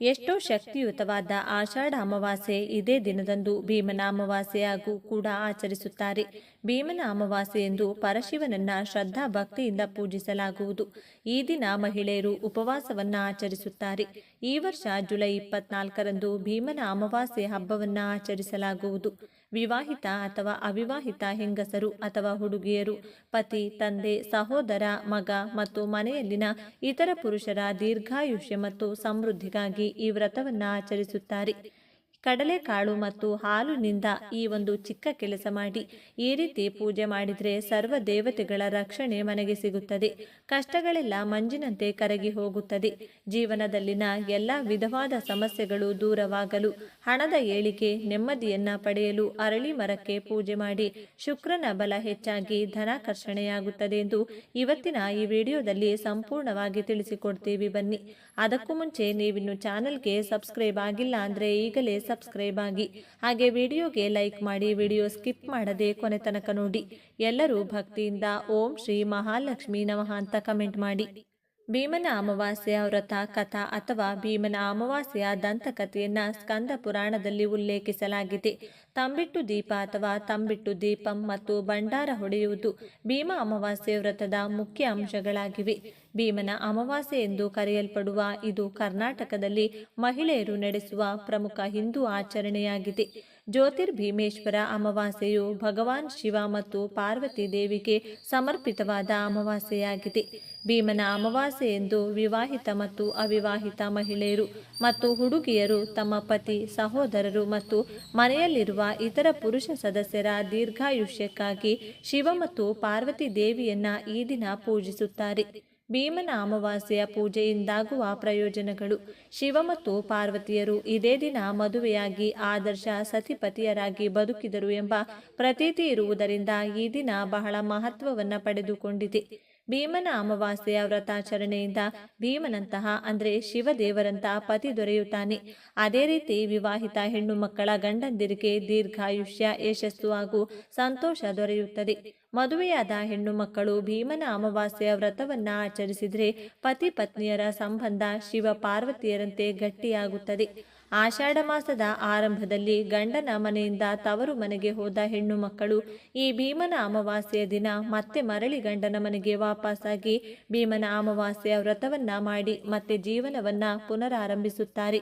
ಎಷ್ಟೋ ಶಕ್ತಿಯುತವಾದ ಆಷಾಢ ಅಮಾವಾಸ್ಯೆ ಇದೇ ದಿನದಂದು ಭೀಮನ ಅಮಾವಾಸ್ಯೆ ಹಾಗೂ ಕೂಡ ಆಚರಿಸುತ್ತಾರೆ. ಭೀಮನ ಅಮಾವಾಸ್ಯೆ ಎಂದು ಪರಶಿವನನ್ನ ಶ್ರದ್ಧಾ ಭಕ್ತಿಯಿಂದ ಪೂಜಿಸಲಾಗುವುದು. ಈ ದಿನ ಮಹಿಳೆಯರು ಉಪವಾಸವನ್ನ ಆಚರಿಸುತ್ತಾರೆ. ಈ ವರ್ಷ ಜುಲೈ ಇಪ್ಪತ್ನಾಲ್ಕರಂದು ಭೀಮನ ಅಮಾವಾಸ್ಯೆ ಹಬ್ಬವನ್ನ ಆಚರಿಸಲಾಗುವುದು. ವಿವಾಹಿತ ಅಥವಾ ಅವಿವಾಹಿತ ಹೆಂಗಸರು ಅಥವಾ ಹುಡುಗಿಯರು, ಪತಿ, ತಂದೆ, ಸಹೋದರ, ಮಗ ಮತ್ತು ಮನೆಯಲ್ಲಿನ ಇತರ ಪುರುಷರ ದೀರ್ಘಾಯುಷ್ಯ ಮತ್ತು ಸಮೃದ್ಧಿಗಾಗಿ ಈ ವ್ರತವನ್ನು ಆಚರಿಸುತ್ತಾರೆ ಕಡಲೆಕಾಳು ಮತ್ತು ಹಾಲಿನಿಂದ ಈ ಒಂದು ಚಿಕ್ಕ ಕೆಲಸ ಮಾಡಿ. ಈ ರೀತಿ ಪೂಜೆ ಮಾಡಿದರೆ ಸರ್ವ ದೇವತೆಗಳ ರಕ್ಷಣೆ ಮನೆಗೆ ಸಿಗುತ್ತದೆ. ಕಷ್ಟಗಳೆಲ್ಲ ಮಂಜಿನಂತೆ ಕರಗಿ ಹೋಗುತ್ತದೆ. ಜೀವನದಲ್ಲಿನ ಎಲ್ಲ ವಿಧವಾದ ಸಮಸ್ಯೆಗಳು ದೂರವಾಗಲು, ಹಣದ ಏಳಿಗೆ ನೆಮ್ಮದಿಯನ್ನ ಪಡೆಯಲು ಅರಳಿ ಮರಕ್ಕೆ ಪೂಜೆ ಮಾಡಿ. ಶುಕ್ರನ ಬಲ ಹೆಚ್ಚಾಗಿ ಧನಾಕರ್ಷಣೆಯಾಗುತ್ತದೆ ಎಂದು ಇವತ್ತಿನ ಈ ವಿಡಿಯೋದಲ್ಲಿ ಸಂಪೂರ್ಣವಾಗಿ ತಿಳಿಸಿಕೊಡ್ತೀವಿ ಬನ್ನಿ. ಅದಕ್ಕೂ ಮುಂಚೆ ನೀವಿನ್ನು ಚಾನಲ್ಗೆ ಸಬ್ಸ್ಕ್ರೈಬ್ ಆಗಿಲ್ಲ ಅಂದರೆ ಈಗಲೇ ಸಬ್ಸ್ಕ್ರೈಬ್ ಆಗಿ. ಹಾಗೆ ವಿಡಿಯೋಗೆ ಲೈಕ್ ಮಾಡಿ, ವಿಡಿಯೋ ಸ್ಕಿಪ್ ಮಾಡದೆ ಕೊನೆ ತನಕ ನೋಡಿ. ಎಲ್ಲರೂ ಭಕ್ತಿಯಿಂದ ಓಂ ಶ್ರೀ ಮಹಾಲಕ್ಷ್ಮಿ ನಮಃ ಅಂತ ಕಮೆಂಟ್ ಮಾಡಿ. ಭೀಮನ ಅಮಾವಾಸ್ಯೆ ವ್ರತ, ಕಥಾ ಅಥವಾ ಭೀಮನ ಅಮಾವಾಸ್ಯೆಯ ದಂತಕಥೆಯನ್ನು ಸ್ಕಂದ ಪುರಾಣದಲ್ಲಿ ಉಲ್ಲೇಖಿಸಲಾಗಿದೆ. ತಂಬಿಟ್ಟು ದೀಪ ಅಥವಾ ತಂಬಿಟ್ಟು ದೀಪಂ ಮತ್ತು ಭಂಡಾರ ಹೊಡೆಯುವುದು ಭೀಮ ಅಮಾವಾಸ್ಯೆ ವ್ರತದ ಮುಖ್ಯ ಅಂಶಗಳಾಗಿವೆ. ಭೀಮನ ಅಮಾವಾಸ್ಯೆ ಎಂದು ಕರೆಯಲ್ಪಡುವ ಇದು ಕರ್ನಾಟಕದಲ್ಲಿ ಮಹಿಳೆಯರು ನಡೆಸುವ ಪ್ರಮುಖ ಹಿಂದೂ ಆಚರಣೆಯಾಗಿದೆ. ಜ್ಯೋತಿರ್ಭೀಮೇಶ್ವರ ಅಮಾವಾಸ್ಯೆಯು ಭಗವಾನ್ ಶಿವ ಮತ್ತು ಪಾರ್ವತಿ ದೇವಿಗೆ ಸಮರ್ಪಿತವಾದ ಅಮಾವಾಸ್ಯೆಯಾಗಿದೆ. ಭೀಮನ ಅಮಾವಾಸ್ಯೆ ಎಂದು ವಿವಾಹಿತ ಮತ್ತು ಅವಿವಾಹಿತ ಮಹಿಳೆಯರು ಮತ್ತು ಹುಡುಗಿಯರು ತಮ್ಮ ಪತಿ, ಸಹೋದರರು ಮತ್ತು ಮನೆಯಲ್ಲಿರುವ ಇತರ ಪುರುಷ ಸದಸ್ಯರ ದೀರ್ಘಾಯುಷ್ಯಕ್ಕಾಗಿ ಶಿವ ಮತ್ತು ಪಾರ್ವತಿ ದೇವಿಯನ್ನ ಈ ದಿನ ಪೂಜಿಸುತ್ತಾರೆ. ಭೀಮನ ಅಮಾವಾಸ್ಯೆಯ ಪೂಜೆಯಿಂದಾಗುವ ಪ್ರಯೋಜನಗಳು. ಶಿವ ಮತ್ತು ಪಾರ್ವತಿಯರು ಇದೇ ದಿನ ಮದುವೆಯಾಗಿ ಆದರ್ಶ ಸತಿಪತಿಯರಾಗಿ ಬದುಕಿದರು ಎಂಬ ಪ್ರತೀತಿ ಇರುವುದರಿಂದ ಈ ದಿನ ಬಹಳ ಮಹತ್ವವನ್ನು ಪಡೆದುಕೊಂಡಿದೆ. ಭೀಮನ ಅಮಾವಾಸ್ಯೆಯ ವ್ರತಾಚರಣೆಯಿಂದ ಭೀಮನಂತಹ, ಅಂದರೆ ಶಿವದೇವರಂತಹ ಪತಿ ದೊರೆಯುತ್ತಾನೆ. ಅದೇ ರೀತಿ ವಿವಾಹಿತ ಹೆಣ್ಣು ಮಕ್ಕಳ ಗಂಡಂದಿರಿಗೆ ದೀರ್ಘಾಯುಷ್ಯ, ಯಶಸ್ಸು ಹಾಗೂ ಸಂತೋಷ ದೊರೆಯುತ್ತದೆ. ಮದುವೆಯಾದ ಹೆಣ್ಣು ಮಕ್ಕಳು ಭೀಮನ ಅಮಾವಾಸ್ಯೆಯ ವ್ರತವನ್ನ ಆಚರಿಸಿದರೆ ಪತಿ ಪತ್ನಿಯರ ಸಂಬಂಧ ಶಿವ ಪಾರ್ವತಿಯರಂತೆ ಗಟ್ಟಿಯಾಗುತ್ತದೆ. ಆಷಾಢ ಮಾಸದ ಆರಂಭದಲ್ಲಿ ಗಂಡನ ಮನೆಯಿಂದ ತವರು ಮನೆಗೆ ಹೋದ ಹೆಣ್ಣು ಮಕ್ಕಳು ಈ ಭೀಮನ ಅಮಾವಾಸ್ಯೆಯ ದಿನ ಮತ್ತೆ ಮರಳಿ ಗಂಡನ ಮನೆಗೆ ವಾಪಸ್ಸಾಗಿ ಭೀಮನ ಅಮಾವಾಸ್ಯೆಯ ವ್ರತವನ್ನ ಮಾಡಿ ಮತ್ತೆ ಜೀವನವನ್ನ ಪುನರಾರಂಭಿಸುತ್ತಾರೆ.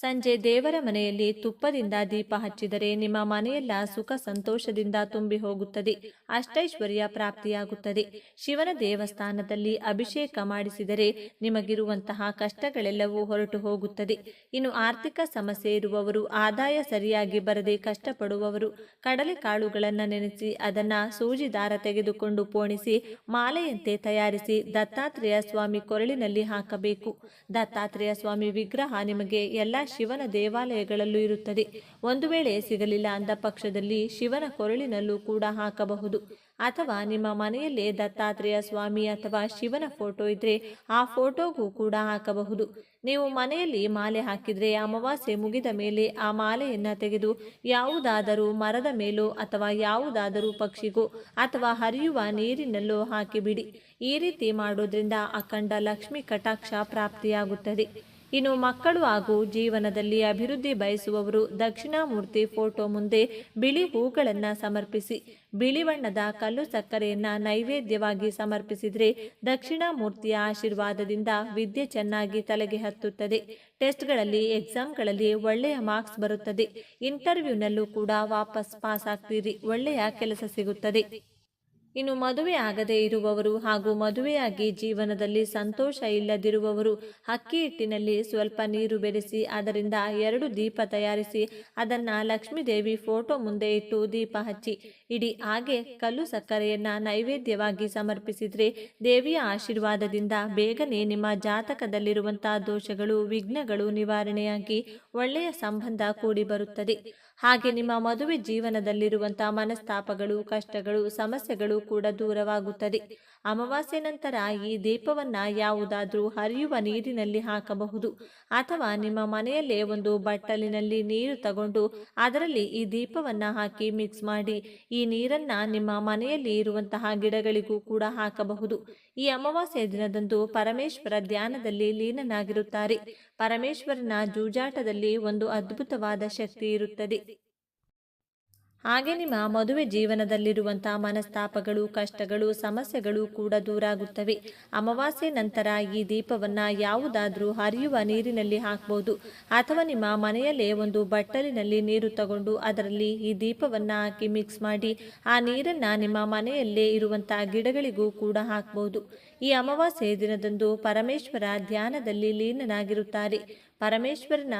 ಸಂಜೆ ದೇವರ ಮನೆಯಲ್ಲಿ ತುಪ್ಪದಿಂದ ದೀಪ ಹಚ್ಚಿದರೆ ನಿಮ್ಮ ಮನೆಯೆಲ್ಲ ಸುಖ ಸಂತೋಷದಿಂದ ತುಂಬಿ ಹೋಗುತ್ತದೆ, ಅಷ್ಟೈಶ್ವರ್ಯ ಪ್ರಾಪ್ತಿಯಾಗುತ್ತದೆ. ಶಿವನ ದೇವಸ್ಥಾನದಲ್ಲಿ ಅಭಿಷೇಕ ಮಾಡಿಸಿದರೆ ನಿಮಗಿರುವಂತಹ ಕಷ್ಟಗಳೆಲ್ಲವೂ ಹೊರಟು ಹೋಗುತ್ತದೆ. ಇನ್ನು ಆರ್ಥಿಕ ಸಮಸ್ಯೆ ಇರುವವರು, ಆದಾಯ ಸರಿಯಾಗಿ ಬರದೆ ಕಷ್ಟಪಡುವವರು ಕಡಲೆಕಾಳುಗಳನ್ನು ನೆನೆಸಿ ಅದನ್ನ ಸೂಜಿ ದಾರ ತೆಗೆದುಕೊಂಡು ಪೋಣಿಸಿ, ಮಾಲೆಯಂತೆ ತಯಾರಿಸಿ ದತ್ತಾತ್ರೇಯ ಸ್ವಾಮಿ ಕೊರಳಿನಲ್ಲಿ ಹಾಕಬೇಕು. ದತ್ತಾತ್ರೇಯ ಸ್ವಾಮಿ ವಿಗ್ರಹ ನಿಮಗೆ ಎಲ್ಲ ಶಿವನ ದೇವಾಲಯಗಳಲ್ಲೂ ಇರುತ್ತದೆ. ಒಂದು ವೇಳೆ ಸಿಗಲಿಲ್ಲ ಅಂದ ಪಕ್ಷದಲ್ಲಿ ಶಿವನ ಕೊರಳಿನಲ್ಲೂ ಕೂಡ ಹಾಕಬಹುದು. ಅಥವಾ ನಿಮ್ಮ ಮನೆಯಲ್ಲೇ ದತ್ತಾತ್ರೇಯ ಸ್ವಾಮಿ ಅಥವಾ ಶಿವನ ಫೋಟೋ ಇದ್ರೆ ಆ ಫೋಟೋಗೂ ಕೂಡ ಹಾಕಬಹುದು. ನೀವು ಮನೆಯಲ್ಲಿ ಮಾಲೆ ಹಾಕಿದ್ರೆ ಅಮಾವಾಸ್ಯೆ ಮುಗಿದ ಮೇಲೆ ಆ ಮಾಲೆಯನ್ನ ತೆಗೆದು ಯಾವುದಾದರೂ ಮರದ ಮೇಲೋ ಅಥವಾ ಯಾವುದಾದರೂ ಪಕ್ಷಿಗೋ ಅಥವಾ ಹರಿಯುವ ನೀರಿನಲ್ಲೋ ಹಾಕಿಬಿಡಿ. ಈ ರೀತಿ ಮಾಡೋದ್ರಿಂದ ಅಖಂಡ ಲಕ್ಷ್ಮಿ ಕಟಾಕ್ಷ ಪ್ರಾಪ್ತಿಯಾಗುತ್ತದೆ. ಇನ್ನು ಮಕ್ಕಳು ಹಾಗೂ ಜೀವನದಲ್ಲಿ ಅಭಿವೃದ್ಧಿ ಬಯಸುವವರು ದಕ್ಷಿಣಾಮೂರ್ತಿ ಫೋಟೋ ಮುಂದೆ ಬಿಳಿ ಹೂಗಳನ್ನು ಸಮರ್ಪಿಸಿ, ಬಿಳಿ ಬಣ್ಣದ ಕಲ್ಲು ಸಕ್ಕರೆಯನ್ನ ನೈವೇದ್ಯವಾಗಿ ಸಮರ್ಪಿಸಿದರೆ ದಕ್ಷಿಣಾಮೂರ್ತಿಯ ಆಶೀರ್ವಾದದಿಂದ ವಿದ್ಯೆ ಚೆನ್ನಾಗಿ ತಲೆಗೆ ಹತ್ತುತ್ತದೆ. ಟೆಸ್ಟ್ಗಳಲ್ಲಿ, ಎಕ್ಸಾಮ್ಗಳಲ್ಲಿ ಒಳ್ಳೆಯ ಮಾರ್ಕ್ಸ್ ಬರುತ್ತದೆ. ಇಂಟರ್ವ್ಯೂನಲ್ಲೂ ಕೂಡ ವಾಪಸ್ ಪಾಸ್ ಆಗ್ತೀರಿ. ಒಳ್ಳೆಯ ಕೆಲಸ ಸಿಗುತ್ತದೆ. ಇನ್ನು ಮದುವೆ ಆಗದೇ ಇರುವವರು ಹಾಗೂ ಮದುವೆಯಾಗಿ ಜೀವನದಲ್ಲಿ ಸಂತೋಷ ಇಲ್ಲದಿರುವವರು ಅಕ್ಕಿ ಹಿಟ್ಟಿನಲ್ಲಿ ಸ್ವಲ್ಪ ನೀರು ಬೆರೆಸಿ, ಅದರಿಂದ ಎರಡು ದೀಪ ತಯಾರಿಸಿ, ಅದನ್ನು ಲಕ್ಷ್ಮೀದೇವಿ ಫೋಟೋ ಮುಂದೆ ಇಟ್ಟು ದೀಪ ಹಚ್ಚಿ, ಇಡಿ ಹಾಗೆ ಕಲ್ಲು ಸಕ್ಕರೆಯನ್ನು ನೈವೇದ್ಯವಾಗಿ ಸಮರ್ಪಿಸಿದರೆ ದೇವಿಯ ಆಶೀರ್ವಾದದಿಂದ ಬೇಗನೆ ನಿಮ್ಮ ಜಾತಕದಲ್ಲಿರುವಂತಹ ದೋಷಗಳು, ವಿಘ್ನಗಳು ನಿವಾರಣೆಯಾಗಿ ಒಳ್ಳೆಯ ಸಂಬಂಧ ಕೂಡಿ ಬರುತ್ತದೆ. ಹಾಗೆ ನಿಮ್ಮ ಮದುವೆ ಜೀವನದಲ್ಲಿರುವಂತಹ ಮನಸ್ತಾಪಗಳು ಕಷ್ಟಗಳು ಸಮಸ್ಯೆಗಳು ಕೂಡ ದೂರವಾಗುತ್ತದೆ. ಅಮಾವಾಸ್ಯೆ ನಂತರ ಈ ದೀಪವನ್ನ ಯಾವುದಾದ್ರೂ ಹರಿಯುವ ನೀರಿನಲ್ಲಿ ಹಾಕಬಹುದು ಅಥವಾ ನಿಮ್ಮ ಮನೆಯಲ್ಲೇ ಒಂದು ಬಟ್ಟಲಿನಲ್ಲಿ ನೀರು ತಗೊಂಡು ಅದರಲ್ಲಿ ಈ ದೀಪವನ್ನ ಹಾಕಿ ಮಿಕ್ಸ್ ಮಾಡಿ ಈ ನೀರನ್ನ ನಿಮ್ಮ ಮನೆಯಲ್ಲಿ ಇರುವಂತಹ ಗಿಡಗಳಿಗೂ ಕೂಡ ಹಾಕಬಹುದು. ಈ ಅಮಾವಾಸ್ಯೆ ದಿನದಂದು ಪರಮೇಶ್ವರ ಧ್ಯಾನದಲ್ಲಿ ಲೀನನಾಗಿರುತ್ತಾರೆ. ಪರಮೇಶ್ವರನ ಜೂಜಾಟದಲ್ಲಿ ಒಂದು ಅದ್ಭುತವಾದ ಶಕ್ತಿ ಇರುತ್ತದೆ. ಹಾಗೆ ನಿಮ್ಮ ಮದುವೆ ಜೀವನದಲ್ಲಿರುವಂತಹ ಮನಸ್ತಾಪಗಳು, ಕಷ್ಟಗಳು, ಸಮಸ್ಯೆಗಳು ಕೂಡ ದೂರಾಗುತ್ತವೆ. ಅಮಾವಾಸ್ಯೆ ನಂತರ ಈ ದೀಪವನ್ನ ಯಾವುದಾದ್ರೂ ಹರಿಯುವ ನೀರಿನಲ್ಲಿ ಹಾಕಬಹುದು ಅಥವಾ ನಿಮ್ಮ ಮನೆಯಲ್ಲೇ ಒಂದು ಬಟ್ಟಲಿನಲ್ಲಿ ನೀರು ತಗೊಂಡು ಅದರಲ್ಲಿ ಈ ದೀಪವನ್ನ ಹಾಕಿ ಮಿಕ್ಸ್ ಮಾಡಿ, ಆ ನೀರನ್ನ ನಿಮ್ಮ ಮನೆಯಲ್ಲೇ ಇರುವಂತಹ ಗಿಡಗಳಿಗೂ ಕೂಡ ಹಾಕಬಹುದು ಈ ಅಮಾವಾಸ್ಯೆ ದಿನದಂದು ಪರಮೇಶ್ವರ ಧ್ಯಾನದಲ್ಲಿ ಲೀನನಾಗಿರುತ್ತಾರೆ. ಪರಮೇಶ್ವರನ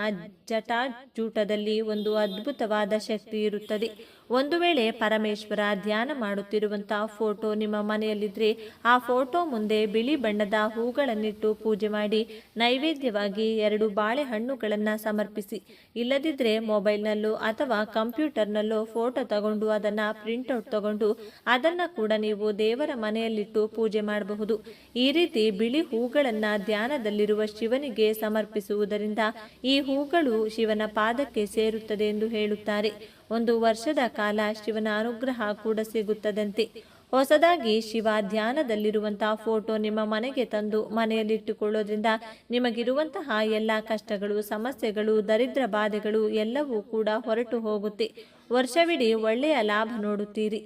ಜಟಾಜೂಟದಲ್ಲಿ ಒಂದು ಅದ್ಭುತವಾದ ಶಕ್ತಿ ಇರುತ್ತದೆ. ಒಂದು ವೇಳೆ ಪರಮೇಶ್ವರ ಧ್ಯಾನ ಮಾಡುತ್ತಿರುವಂತಹ ಫೋಟೋ ನಿಮ್ಮ ಮನೆಯಲ್ಲಿದ್ದರೆ ಆ ಫೋಟೋ ಮುಂದೆ ಬಿಳಿ ಬಣ್ಣದ ಹೂಗಳನ್ನಿಟ್ಟು ಪೂಜೆ ಮಾಡಿ ನೈವೇದ್ಯವಾಗಿ ಎರಡು ಬಾಳೆಹಣ್ಣುಗಳನ್ನು ಸಮರ್ಪಿಸಿ. ಇಲ್ಲದಿದ್ದರೆ ಮೊಬೈಲ್ನಲ್ಲೋ ಅಥವಾ ಕಂಪ್ಯೂಟರ್ನಲ್ಲೋ ಫೋಟೋ ತಗೊಂಡು ಅದನ್ನು ಪ್ರಿಂಟ್ಔಟ್ ತಗೊಂಡು ಅದನ್ನು ಕೂಡ ನೀವು ದೇವರ ಮನೆಯಲ್ಲಿಟ್ಟು ಪೂಜೆ ಮಾಡಬಹುದು. ಈ ರೀತಿ ಬಿಳಿ ಹೂಗಳನ್ನು ಧ್ಯಾನದಲ್ಲಿರುವ ಶಿವನಿಗೆ ಸಮರ್ಪಿಸುವುದರಿಂದ ಈ ಹೂಗಳು ಶಿವನ ಪಾದಕ್ಕೆ ಸೇರುತ್ತದೆ ಎಂದು ಹೇಳುತ್ತಾರೆ. ಒಂದು ವರ್ಷದ ಕಾಲ ಶಿವನ ಅನುಗ್ರಹ ಕೂಡ ಸಿಗುತ್ತದಂತೆ. ಹೊಸದಾಗಿ ಶಿವ ಧ್ಯಾನದಲ್ಲಿರುವಂತಹ ಫೋಟೋ ನಿಮ್ಮ ಮನೆಗೆ ತಂದು ಮನೆಯಲ್ಲಿಟ್ಟುಕೊಳ್ಳೋದ್ರಿಂದ ನಿಮಗಿರುವಂತಹ ಎಲ್ಲ ಕಷ್ಟಗಳು, ಸಮಸ್ಯೆಗಳು, ದರಿದ್ರ ಬಾಧೆಗಳು ಎಲ್ಲವೂ ಕೂಡ ಹೊರಟು ಹೋಗುತ್ತೆ. ವರ್ಷವಿಡೀ ಒಳ್ಳೆಯ ಲಾಭ ನೋಡುತ್ತೀರಿ.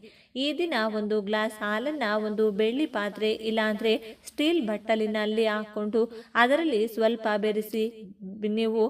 ಈ ದಿನ ಒಂದು ಗ್ಲಾಸ್ ಹಾಲನ್ನು, ಒಂದು ಬೆಳ್ಳಿ ಪಾತ್ರೆ, ಇಲ್ಲಾಂದರೆ ಸ್ಟೀಲ್ ಬಟ್ಟಲಿನಲ್ಲಿ ಹಾಕ್ಕೊಂಡು ಅದರಲ್ಲಿ ಸ್ವಲ್ಪ ಬೆರೆಸಿ ನೀವು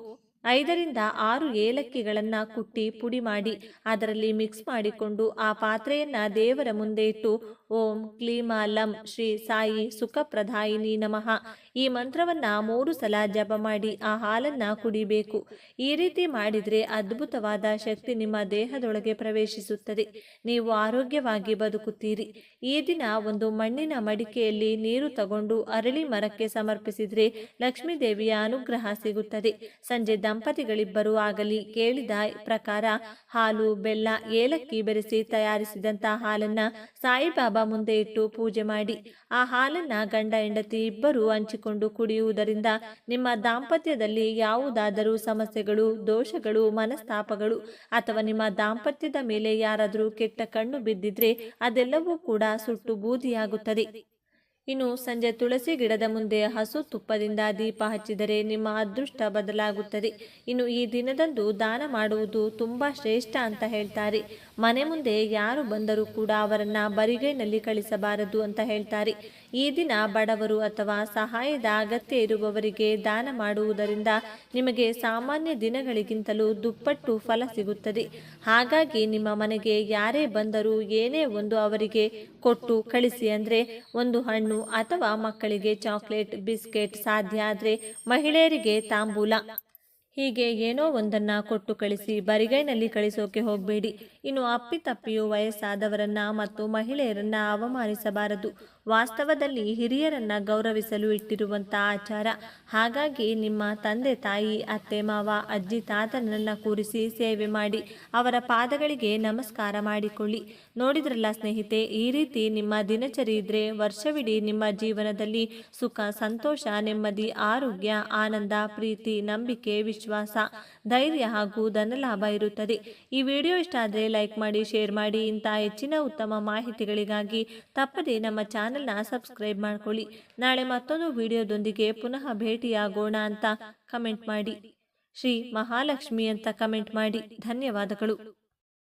ಐದರಿಂದ ಆರು ಏಲಕ್ಕಿಗಳನ್ನು ಕುಟ್ಟಿ ಪುಡಿ ಮಾಡಿ ಅದರಲ್ಲಿ ಮಿಕ್ಸ್ ಮಾಡಿಕೊಂಡು ಆ ಪಾತ್ರೆಯನ್ನು ದೇವರ ಮುಂದೆ ಇಟ್ಟು ಓಂ ಕ್ಲೀಮಾಲಂ ಶ್ರೀ ಸಾಯಿ ಸುಖಪ್ರದಾಯಿನಿ ನಮಃ. ಈ ಮಂತ್ರವನ್ನು ಮೂರು ಸಲ ಜಪ ಮಾಡಿ ಆ ಹಾಲನ್ನು ಕುಡಿಬೇಕು. ಈ ರೀತಿ ಮಾಡಿದರೆ ಅದ್ಭುತವಾದ ಶಕ್ತಿ ನಿಮ್ಮ ದೇಹದೊಳಗೆ ಪ್ರವೇಶಿಸುತ್ತದೆ. ನೀವು ಆರೋಗ್ಯವಾಗಿ ಬದುಕುತ್ತೀರಿ. ಈ ದಿನ ಒಂದು ಮಣ್ಣಿನ ಮಡಿಕೆಯಲ್ಲಿ ನೀರು ತಗೊಂಡು ಅರಳಿ ಮರಕ್ಕೆ ಸಮರ್ಪಿಸಿದರೆ ಲಕ್ಷ್ಮೀ ದೇವಿಯ ಅನುಗ್ರಹ ಸಿಗುತ್ತದೆ. ಸಂಜೆ ದಂಪತಿಗಳಿಬ್ಬರು ಆಗಲಿ ಕೇಳಿದ ಪ್ರಕಾರ ಹಾಲು, ಬೆಲ್ಲ, ಏಲಕ್ಕಿ ಬೆರೆಸಿ ತಯಾರಿಸಿದಂತಹ ಹಾಲನ್ನ ಸಾಯಿಬಾಬಾ ಮುಂದೆ ಇಟ್ಟು ಪೂಜೆ ಮಾಡಿ. ಆ ಹಾಲನ್ನ ಗಂಡ ಹೆಂಡತಿ ಇಬ್ಬರು ಹಂಚಿಕೊಂಡು ಕುಡಿಯುವುದರಿಂದ ನಿಮ್ಮ ದಾಂಪತ್ಯದಲ್ಲಿ ಯಾವುದಾದರೂ ಸಮಸ್ಯೆಗಳು, ದೋಷಗಳು, ಮನಸ್ತಾಪಗಳು ಅಥವಾ ನಿಮ್ಮ ದಾಂಪತ್ಯದ ಮೇಲೆ ಯಾರಾದರೂ ಕೆಟ್ಟ ಕಣ್ಣು ಬಿದ್ದಿದ್ರೆ ಅದೆಲ್ಲವೂ ಕೂಡ ಸುಟ್ಟು ಬೂದಿಯಾಗುತ್ತದೆ. ಇನ್ನು ಸಂಜೆ ತುಳಸಿ ಗಿಡದ ಮುಂದೆ ಹಸು ತುಪ್ಪದಿಂದ ದೀಪ ಹಚ್ಚಿದರೆ ನಿಮ್ಮ ಅದೃಷ್ಟ ಬದಲಾಗುತ್ತದೆ. ಇನ್ನು ಈ ದಿನದಂದು ದಾನ ಮಾಡುವುದು ತುಂಬ ಶ್ರೇಷ್ಠ ಅಂತ ಹೇಳ್ತಾರೆ. ಮನೆ ಮುಂದೆ ಯಾರು ಬಂದರೂ ಕೂಡ ಅವರನ್ನು ಬರಿಗೈನಲ್ಲಿ ಕಳಿಸಬಾರದು ಅಂತ ಹೇಳ್ತಾರೆ. ಈ ದಿನ ಬಡವರು ಅಥವಾ ಸಹಾಯದ ಅಗತ್ಯ ಇರುವವರಿಗೆ ದಾನ ಮಾಡುವುದರಿಂದ ನಿಮಗೆ ಸಾಮಾನ್ಯ ದಿನಗಳಿಗಿಂತಲೂ ದುಪ್ಪಟ್ಟು ಫಲ ಸಿಗುತ್ತದೆ. ಹಾಗಾಗಿ ನಿಮ್ಮ ಮನೆಗೆ ಯಾರೇ ಬಂದರೂ ಏನೇ ಒಂದು ಅವರಿಗೆ ಕೊಟ್ಟು ಕಳಿಸಿ ಅಂದರೆ ಒಂದು ಹಣ್ಣು ಅಥವಾ ಮಕ್ಕಳಿಗೆ ಚಾಕ್ಲೇಟ್, ಬಿಸ್ಕೆಟ್ ಸಾಧ್ಯ ಆದರೆ ಮಹಿಳೆಯರಿಗೆ ತಾಂಬೂಲ. ಹೀಗೆ ಏನೋ ಒಂದನ್ನ ಕೊಟ್ಟು ಕಳಿಸಿ ಬರಿಗೈನಲ್ಲಿ ಕಳಿಸೋಕೆ ಹೋಗಬೇಡಿ. ಇನ್ನು ಅಪ್ಪಿತಪ್ಪಿಯು ವಯಸ್ಸಾದವರನ್ನ ಮತ್ತು ಮಹಿಳೆಯರನ್ನ ಅವಮಾನಿಸಬಾರದು. ವಾಸ್ತವದಲ್ಲಿ ಹಿರಿಯರನ್ನ ಗೌರವಿಸಲು ಇಟ್ಟಿರುವಂಥ ಆಚಾರ. ಹಾಗಾಗಿ ನಿಮ್ಮ ತಂದೆ, ತಾಯಿ, ಅತ್ತೆ, ಮಾವ, ಅಜ್ಜಿ, ತಾತನನ್ನ ಕೂರಿಸಿ ಸೇವೆ ಮಾಡಿ ಅವರ ಪಾದಗಳಿಗೆ ನಮಸ್ಕಾರ ಮಾಡಿಕೊಳ್ಳಿ. ನೋಡಿದ್ರಲ್ಲ ಸ್ನೇಹಿತೆ, ಈ ರೀತಿ ನಿಮ್ಮ ದಿನಚರಿ ಇದ್ರೆ ವರ್ಷವಿಡೀ ನಿಮ್ಮ ಜೀವನದಲ್ಲಿ ಸುಖ, ಸಂತೋಷ, ನೆಮ್ಮದಿ, ಆರೋಗ್ಯ, ಆನಂದ, ಪ್ರೀತಿ, ನಂಬಿಕೆ, ವಿಶ್ವಾಸ ಧೈರ್ಯ ಹಾಗೂ ಧನಲಾಭ ಇರುತ್ತದೆ. ಈ ವಿಡಿಯೋ ಇಷ್ಟ ಆದರೆ ಲೈಕ್ ಮಾಡಿ, ಶೇರ್ ಮಾಡಿ. ಇಂಥ ಹೆಚ್ಚಿನ ಉತ್ತಮ ಮಾಹಿತಿಗಳಿಗಾಗಿ ತಪ್ಪದೇ ನಮ್ಮ ಚಾನೆಲ್ನ ಸಬ್ಸ್ಕ್ರೈಬ್ ಮಾಡಿಕೊಳ್ಳಿ. ನಾಳೆ ಮತ್ತೊಂದು ವಿಡಿಯೋದೊಂದಿಗೆ ಪುನಃ ಭೇಟಿಯಾಗೋಣ ಅಂತ ಕಮೆಂಟ್ ಮಾಡಿ. ಶ್ರೀ ಮಹಾಲಕ್ಷ್ಮಿ ಅಂತ ಕಮೆಂಟ್ ಮಾಡಿ. ಧನ್ಯವಾದಗಳು.